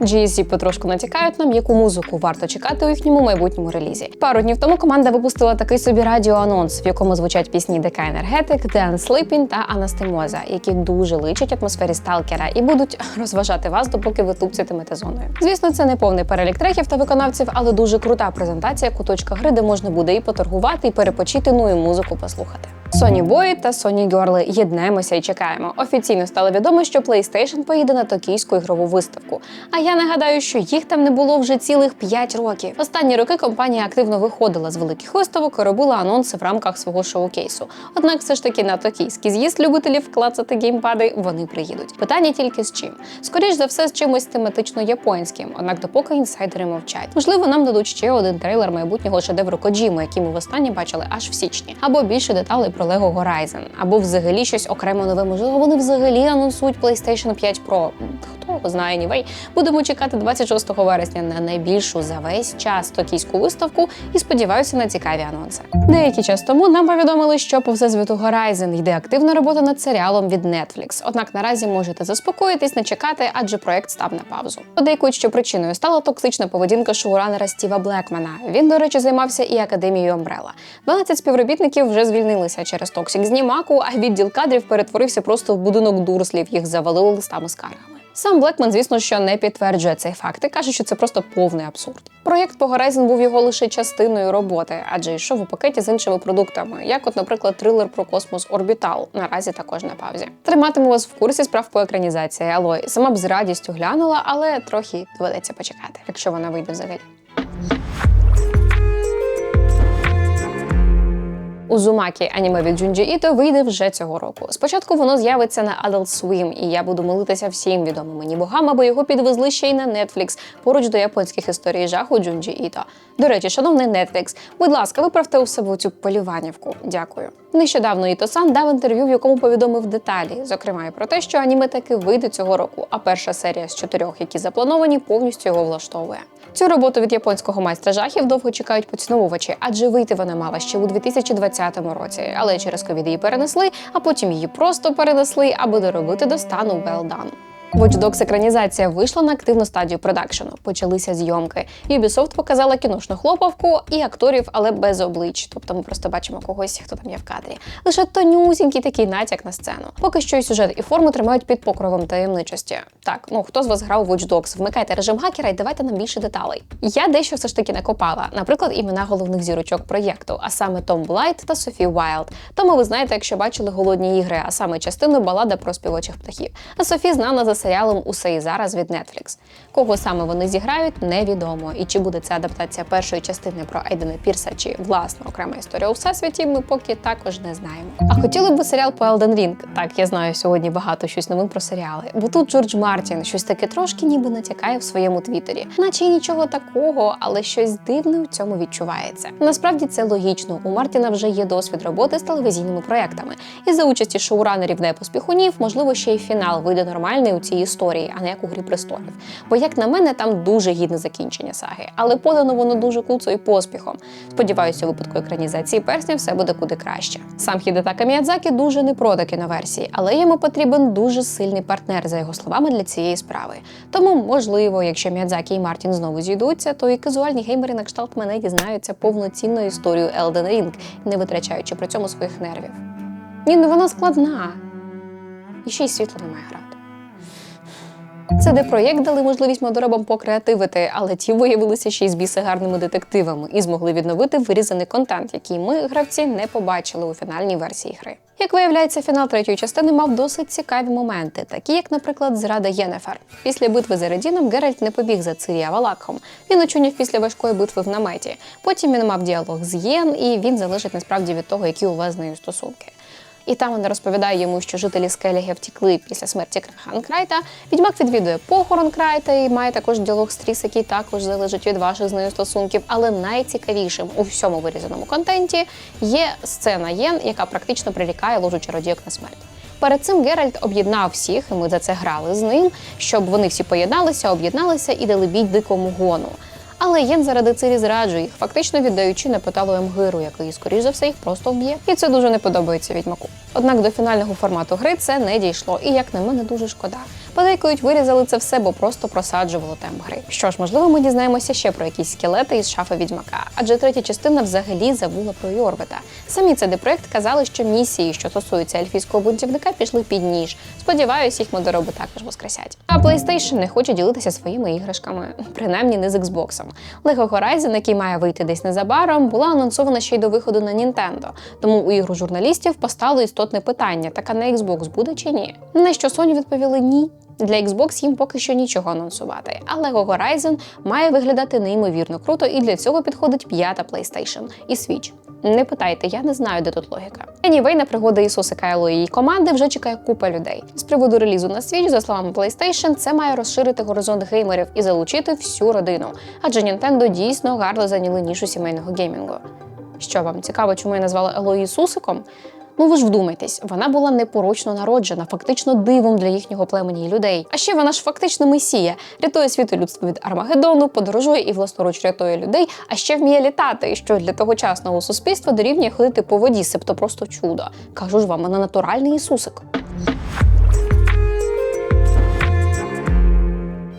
GSC потрошку натякають нам, яку музику варто чекати у їхньому майбутньому релізі. Пару днів тому команда випустила такий собі радіоанонс, в якому звучать пісні ДК Енергетик, Dance Sleeping та Анастемоза, які дуже личать атмосфері сталкера і будуть розважати вас, допоки ви тупцятимете зоною. Звісно, це не повний перелік треків та виконавців, але дуже крута презентація куточка гри, де можна буде і поторгувати, і перепочити, ну і музику послухати. Sony Boy та Sony Girl єднаємося і чекаємо. Офіційно стало відомо, що PlayStation поїде на токійську ігрову виставку. А я нагадаю, що їх там не було вже цілих 5 років. Останні роки компанія активно виходила з великих виставок і робила анонси в рамках свого шоу-кейсу. Однак, все ж таки на токійський з'їзд любителів клацати геймпади вони приїдуть. Питання тільки з чим. Скоріш за все, з чимось тематично японським. Однак, допоки інсайдери мовчать. Можливо, нам дадуть ще один трейлер майбутнього шедевру Коджіми, який ми востаннє бачили аж в січні, або більше деталей про Lego Horizon, або взагалі щось окремо нове. Можливо, вони взагалі анонсують PlayStation 5 Pro. Хто знає, anyway. Будемо чекати 26 вересня на найбільшу за весь час токійську виставку і сподіваюся на цікаві анонси. Деякий час тому нам повідомили, що по всесвіту Horizon йде активна робота над серіалом від Netflix. Однак наразі можете заспокоїтись, не чекати, адже проект став на паузу. Подейкують, що причиною стала токсична поведінка шоуранера Стіва Блекмана. Він, до речі, займався і академією Umbrella. 12 співробітників вже звільнилися через токсик знімаку, а відділ кадрів перетворився просто в будинок дурслів. Їх завалили листами скаргами. Сам Блекман, звісно, що не підтверджує цей факт і каже, що це просто повний абсурд. Проєкт по Horizon був його лише частиною роботи, адже йшов у пакеті з іншими продуктами, як, от, наприклад, трилер про космос Орбітал. Наразі також на паузі. Триматиму вас в курсі справ по екранізації Алої. Сама б з радістю глянула, але трохи доведеться почекати, якщо вона вийде взагалі. Узумакі аніме від Джунджі Іто вийде вже цього року. Спочатку воно з'явиться на Adult Swim, і я буду молитися всім відомим мені богам, аби його підвезли ще й на Netflix, поруч до японських історій жаху Джунджі Іто. До речі, шановний Netflix, будь ласка, виправте у себе цю полюванівку. Дякую. Нещодавно Іто-сан дав інтерв'ю, в якому повідомив деталі, зокрема і про те, що аніме таки вийде цього року, а перша серія з чотирьох, які заплановані, повністю його влаштовує. Цю роботу від японського майстра жахів довго чекають поціновувачі, адже вийти вона мала ще у 2020 році, але через ковід її перенесли, а потім її просто перенесли, аби доробити до стану done. Watch Dogs екранізація вийшла на активну стадію продакшену. Почалися зйомки. Ubisoft показала кіношну хлопавку і акторів, але без облич. Тобто ми просто бачимо когось, хто там є в кадрі. Лише тонюсінький такий натяк на сцену. Поки що і сюжет і форму тримають під покровом таємничості. Так, ну хто з вас грав Watch Dogs? Вмикайте режим хакера і давайте нам більше деталей. Я дещо все ж таки накопала, наприклад, імена головних зірочок проєкту, а саме Том Блайт та Софі Уайлд. Тому ви знаєте, якщо бачили голодні ігри, а саме частину балада про співочих птахів. А Софі знана за серіалом Усе і зараз від Netflix. Кого саме вони зіграють, невідомо. І чи буде це адаптація першої частини про Ейдена Пірса, чи власна окрема історія у всесвіті, ми поки також не знаємо. А хотіли б серіал по Elden Ring? Так, я знаю сьогодні багато щось новин про серіали. Бо тут Джордж Мартін щось таке трошки ніби натякає в своєму твіттері. Наче й нічого такого, але щось дивне в цьому відчувається. Насправді це логічно. У Мартіна вже є досвід роботи з телевізійними проектами. І за участі шоуранерів непоспіхунів, можливо, ще й фінал вийде нормальний у цій історії, а не як у грі престолів. Бо, як на мене, там дуже гідне закінчення саги, але подано воно дуже куцо і поспіхом. Сподіваюся, у випадку екранізації персня все буде куди краще. Сам Хідетака Міядзакі дуже не проти кіноверсії, але йому потрібен дуже сильний партнер, за його словами, для цієї справи. Тому, можливо, якщо Міядзакі і Мартін знову зійдуться, то і казуальні геймери на кшталт мене дізнаються повноцінну історію Elden Ring, не витрачаючи при цьому своїх нервів. Ні, ну вона складна. І ще й світла немає грати. CD Projekt дали можливість модоробам покреативити, але ті виявилися ще й з біси гарними детективами і змогли відновити вирізаний контент, який ми, гравці, не побачили у фінальній версії гри. Як виявляється, фінал третьої частини мав досить цікаві моменти, такі як, наприклад, зрада Єнефер. Після битви з Ередіном Геральт не побіг за Цирі Авалакхом. Він очуняв після важкої битви в наметі. Потім він мав діалог з Єн, і він залежить насправді від того, які у вас з нею стосунки. І там вона розповідає йому, що жителі Скеліги втікли після смерті Ханкрайта. Відьмак відвідує похорон Крайта і має також діалог з Тріс, який також залежить від ваших з нею стосунків. Але найцікавішим у всьому вирізаному контенті є сцена Єн, яка практично прирікає ложу чародійок на смерть. Перед цим Геральт об'єднав всіх, і ми за це грали з ним, щоб вони всі поєдналися, об'єдналися і дали бій дикому гону. Але Єн заради Цирі зраджує їх, фактично віддаючи непиталу Емгиру, який, скоріш за все, їх просто вб'є. І це дуже не подобається відьмаку. Однак до фінального формату гри це не дійшло, і як на мене дуже шкода. Подейкують вирізали це все, бо просто просаджувало темп гри. Що ж, можливо, ми дізнаємося ще про якісь скелети із шафи відьмака, адже третя частина взагалі забула про Йорвета. Самі CD Projekt казали, що місії, що стосуються ельфійського бунтівника, пішли під ніж. Сподіваюсь, їх модероби також воскресять. А PlayStation не хоче ділитися своїми іграшками, принаймні не з Xbox. Lego Horizon, який має вийти десь незабаром, була анонсована ще й до виходу на Nintendo. Тому у ігру журналістів постало істотне питання: така на Xbox буде чи ні? На що Sony відповіли ні. Для Xbox їм поки що нічого анонсувати, але LEGO Horizon має виглядати неймовірно круто, і для цього підходить п'ята PlayStation і Switch. Не питайте, я не знаю, де тут логіка. Anyway, на пригоди Ісуса Кайло і її команди вже чекає купа людей. З приводу релізу на Switch, за словами PlayStation, це має розширити горизонт геймерів і залучити всю родину. Адже Nintendo дійсно гарно зайняли нішу сімейного геймінгу. Що вам цікаво, чому я назвала Елої Ісусиком? Ну ви ж вдумайтесь, вона була непорочно народжена, фактично дивом для їхнього племені і людей. А ще вона ж фактично месія, рятує світу людство від Армагеддону, подорожує і власноруч рятує людей, а ще вміє літати, що для тогочасного суспільства дорівнює ходити по воді, себто просто чудо. Кажу ж вам, вона натуральний Ісусик.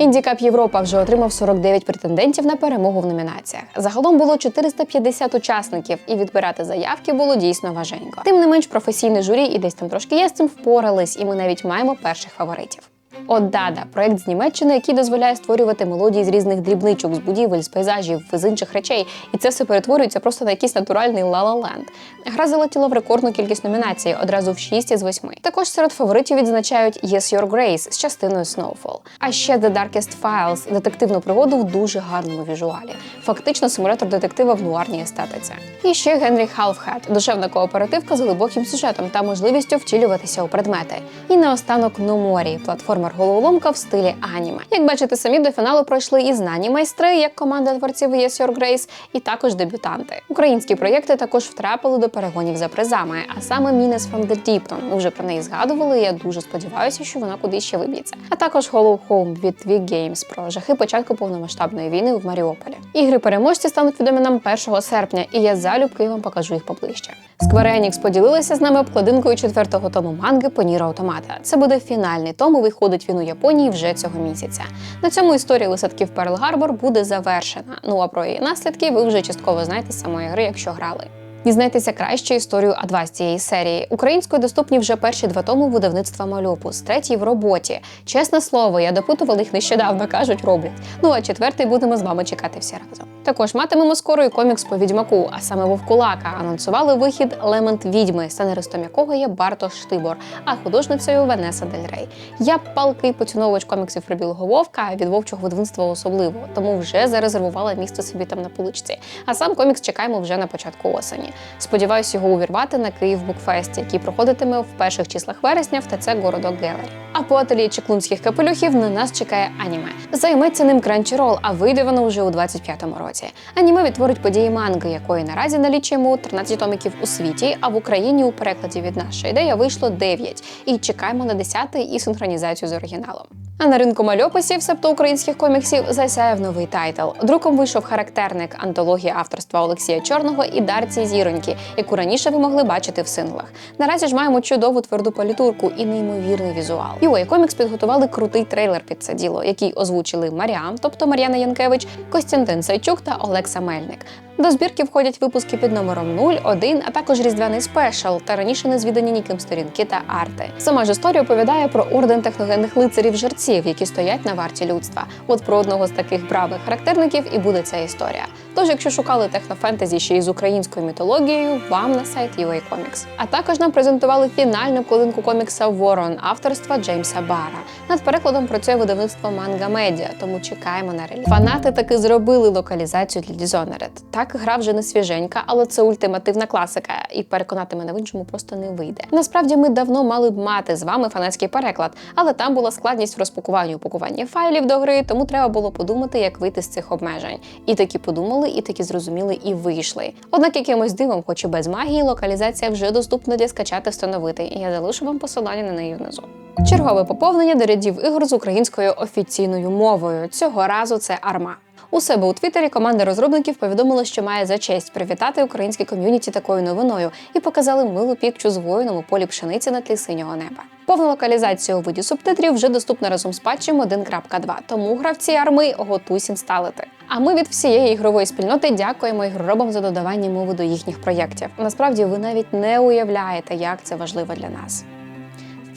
Індікап Європа вже отримав 49 претендентів на перемогу в номінаціях. Загалом було 450 учасників, і відбирати заявки було дійсно важенько. Тим не менш, професійне журі і десь там трошки є з цим впорались, і ми навіть маємо перших фаворитів. От Дада проект з Німеччини, який дозволяє створювати мелодії з різних дрібничок, з будівель, з пейзажів, з інших речей, і це все перетворюється просто на якийсь натуральний ла-ла-ленд. Гра залетіла в рекордну кількість номінацій, одразу в 6 із 8. Також серед фаворитів відзначають Yes Your Grace з частиною Snowfall. А ще The Darkest Files – детективну пригоду в дуже гарному візуалі. Фактично симулятор детектива в нуарній естетиці. І ще Генрі Halfhead – душевна кооперативка з глибоким сюжетом та можливістю втілюватися у предмети. І наостанок Номорі – платформер головоломка в стилі аніме. Як бачите, самі до фіналу пройшли і знані майстри, як команда творців Yes Your Grace, і також дебютанти. Українські проєкти також втрапили до перегонів за призами, а саме Мінес from the Deep. Ми вже про неї згадували. і Я дуже сподіваюся, що вона кудись ще виб'ється. А також Hollow Home від Twig Games про жахи початку повномасштабної війни в Маріуполі. Ігри переможці стануть відомі нам 1 серпня, і я залюбки вам покажу їх поближче. Square Enix поділилися з нами обкладинкою четвертого тому манги по Ніро Автомата. Це буде фінальний том, і виходить він у Японії вже цього місяця. На цьому історія висадків Перл Гарбор буде завершена. Ну а про її наслідки ви вже частково знаєте з самої гри, якщо грали. Дізнайтеся краще історію А2 з цієї серії. Українською доступні вже перші два тому видавництва Мальопус, третій в роботі. Чесне слово, я допитувала їх нещодавно, кажуть, роблять. Ну а четвертий будемо з вами чекати всі разом. Також матимемо скоро і комікс по відьмаку, а саме Вовкулака. Анонсували вихід Лемент відьми, сценаристом якого є Бартош Штибор, а художницею Венеса Дель Рей. Я палкий поціновувач коміксів про білого вовка, від вовчого видавництва особливо, тому вже зарезервувала місце собі там на поличці. А сам комікс чекаємо вже на початку осені. Сподіваюсь його увірвати на Київ Букфесті, який проходитиме в перших числах вересня в ТЦ Городок Гелері. А по ательє чеклунських капелюхів на нас чекає аніме. Займеться ним Crunchyroll, а вийде воно вже у 25-му році. Аніме відтворить події манги, якої наразі налічуємо 13 томіків у світі, а в Україні у перекладі від нашої ідея вийшло 9. І чекаємо на 10-й і синхронізацію з оригіналом. А на ринку мальописів, себто українських коміксів, засяяв новий тайтл. Друком вийшов характерник антології авторства Олексія Чорного і Дарці Зіроньки, яку раніше ви могли бачити в синглах. Наразі ж маємо чудову тверду політурку і неймовірний візуал. UA Comics підготували крутий трейлер під це діло, який озвучили Маріам, тобто Мар'яна Янкевич, Костянтин Сайчук та Олекса Мельник. До збірки входять випуски під номером 0, 1, а також різдвяний спешл та раніше незвідані ніким сторінки та арти. Сама ж історія оповідає про орден техногенних лицарів жерців, які стоять на варті людства. От про одного з таких бравих характерників і буде ця історія. Тож, якщо шукали технофентезі ще й з українською мітологією, вам на сайт UA Comics. А також нам презентували фінальну колинку комікса Ворон авторства Джеймса Бара. Над перекладом працює видавництво Манга Медіа, тому чекаємо на реліз. Фанати таки зробили локалізацію для Dishonored. Так, гра вже не свіженька, але це ультимативна класика, і переконати мене в іншому просто не вийде. Насправді ми давно мали б мати з вами фанатський переклад, але там була складність в розпакуванні упакуванні файлів до гри, тому треба було подумати, як вийти з цих обмежень. І такі подумали, і такі зрозуміли, і вийшли. Однак якимось дивом, хоч і без магії, локалізація вже доступна для скачати встановити, і я залишу вам посилання на неї внизу. Чергове поповнення до рядів ігор з українською офіційною мовою. Цього разу це арма. У себе у Твіттері команда розробників повідомила, що має за честь привітати українське ком'юніті такою новиною і показали милу пікчу з воїном у полі пшениці на тлі синього неба. Повна локалізація у виді субтитрів вже доступна разом з патчем 1.2, тому гравці арми готуйсь інсталити. А ми від всієї ігрової спільноти дякуємо ігроробам за додавання мови до їхніх проєктів. Насправді ви навіть не уявляєте, як це важливо для нас.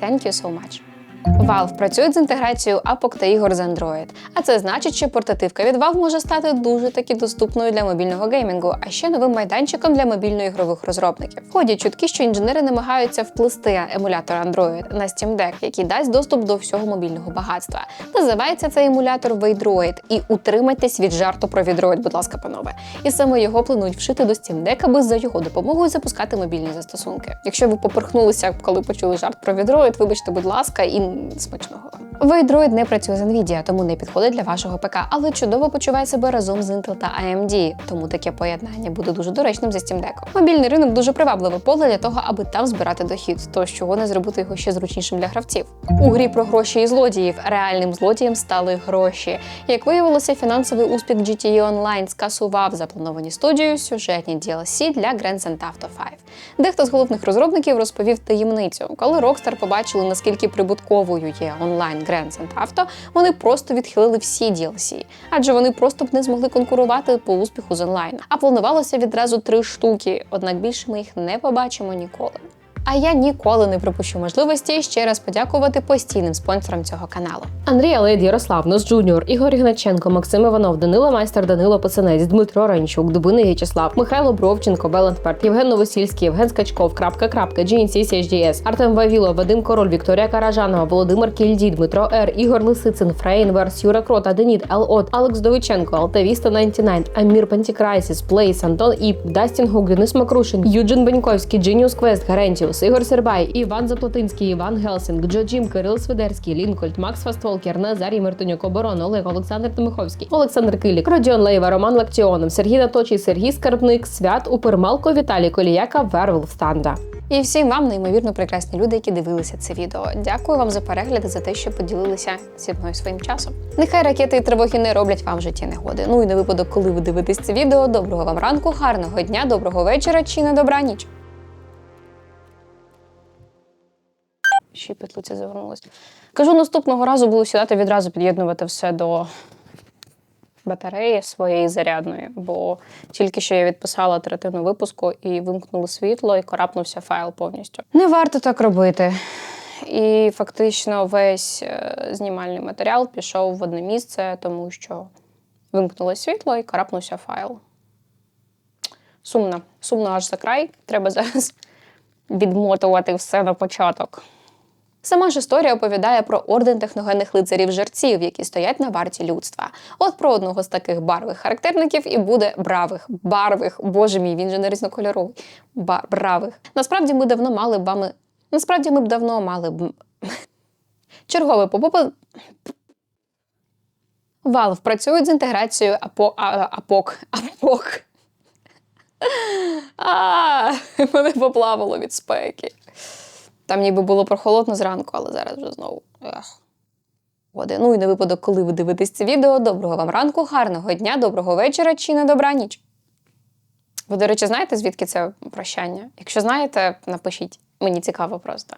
Thank you so much. Valve працює з інтеграцією апок та ігор з Android. А це значить, що портативка від Valve може стати дуже таки доступною для мобільного геймінгу, а ще новим майданчиком для мобільно-ігрових розробників. Ходять чутки, що інженери намагаються вплести емулятор Android на Steam Deck, який дасть доступ до всього мобільного багатства. Називається цей емулятор Waydroid. І утримайтесь від жарту про відроїд, будь ласка, панове. І саме його планують вшити до Steam Deck, аби за його допомогою запускати мобільні застосунки. Якщо ви поперхнулися, коли почули жарт про відроїд, вибачте, будь ласка, і смачного вам. Waydroid не працює з Nvidia, тому не підходить для вашого ПК, але чудово почуває себе разом з Intel та AMD, тому таке поєднання буде дуже доречним за Steam Deck. Мобільний ринок дуже привабливе поле для того, аби там збирати дохід, то чого не зробити його ще зручнішим для гравців. У грі про гроші і злодіїв реальним злодієм стали гроші. Як виявилося, фінансовий успіх GTA Online скасував заплановані студією сюжетні DLC для Grand Theft Auto 5. Дехто з головних розробників розповів таємницю, коли Rockstar побачили, наскільки прибутковою є онлайн Grand Theft Auto, вони просто відхилили всі DLC, адже вони просто б не змогли конкурувати по успіху з онлайн. А планувалося відразу три штуки, однак більше ми їх не побачимо ніколи. А я ніколи не пропущу можливості ще раз подякувати постійним спонсорам цього каналу. Андрій Алейд, Ярослав Нос Джуніор, Ігор Ігначенко, Максим Іванов, Данило Майстер, Данило Пацанець, Дмитро Ранчук, Дубиний В'ячеслав, Михайло Бровченко, Беландперт, Євген Новосільський, Євген Скачков, крапка, крапка, GNC CHDS, Артем Вавіло, Вадим Король, Вікторія Каражанова, Володимир Кільді, Дмитро Р, Ігор Лисицин, Фрейн Верс, Юра Крот, Аденіт, Ел От, Алекс Довиченко, Алтавіста 99, Амір Пантікрайсіс, Плейс, Антон Іп, Дастін Гук, Макрушин, Юджин Беньковський, Дженіус Квест, Гарентіус, Ігор Сербай, Іван Заплатинський, Іван Гелсінг, Джо Джим, Кирил Свидерський, Лінкольд, Макс Фастволкер, Назарій Мартинюк, Оборон, Олег, Олександр Тимиховський, Олександр Килік, Родіон Лейва, Роман Лактіонов, Сергій Наточий, Сергій Скарбник, Свят, Упермалко, Віталій Коліяка, Вервол Станда. І всім вам неймовірно прекрасні люди, які дивилися це відео. Дякую вам за перегляд за те, що поділилися зі мною своїм часом. Нехай ракети і тривоги не роблять вам в житті негоди. Ну і на випадок, коли ви дивитесь це відео, доброго вам ранку, гарного дня, доброго вечора чи на добраніч. Ще й петлиця завернулась. Кажу, наступного разу буду сідати відразу під'єднувати все до батареї своєї зарядної, бо тільки що я відписала третину випуску і вимкнуло світло, і корапнувся файл повністю. Не варто так робити. І фактично весь е, знімальний матеріал пішов в одне місце, тому що вимкнуло світло і корапнувся файл. Сумно, сумно аж за край. Треба зараз відмотувати все на початок. Сама ж історія оповідає про орден техногенних лицарів жерців, які стоять на варті людства. От про одного з таких барвих характерників і буде бравих, барвих, боже мій, він же не різнокольоровий. Ба- бравих. Насправді ми давно мали б вами. Насправді ми б давно мали б. Чергове попопа. Valve працюють з інтеграцією АПО... а- АПОК. АПОК. А, мене поплавало від спеки. Там ніби було прохолодно зранку, але зараз вже знову. Ех. Ну і на випадок, коли ви дивитесь це відео, доброго вам ранку, гарного дня, доброго вечора чи на добраніч. Ви, до речі, знаєте, звідки це прощання? Якщо знаєте, напишіть. Мені цікаво просто.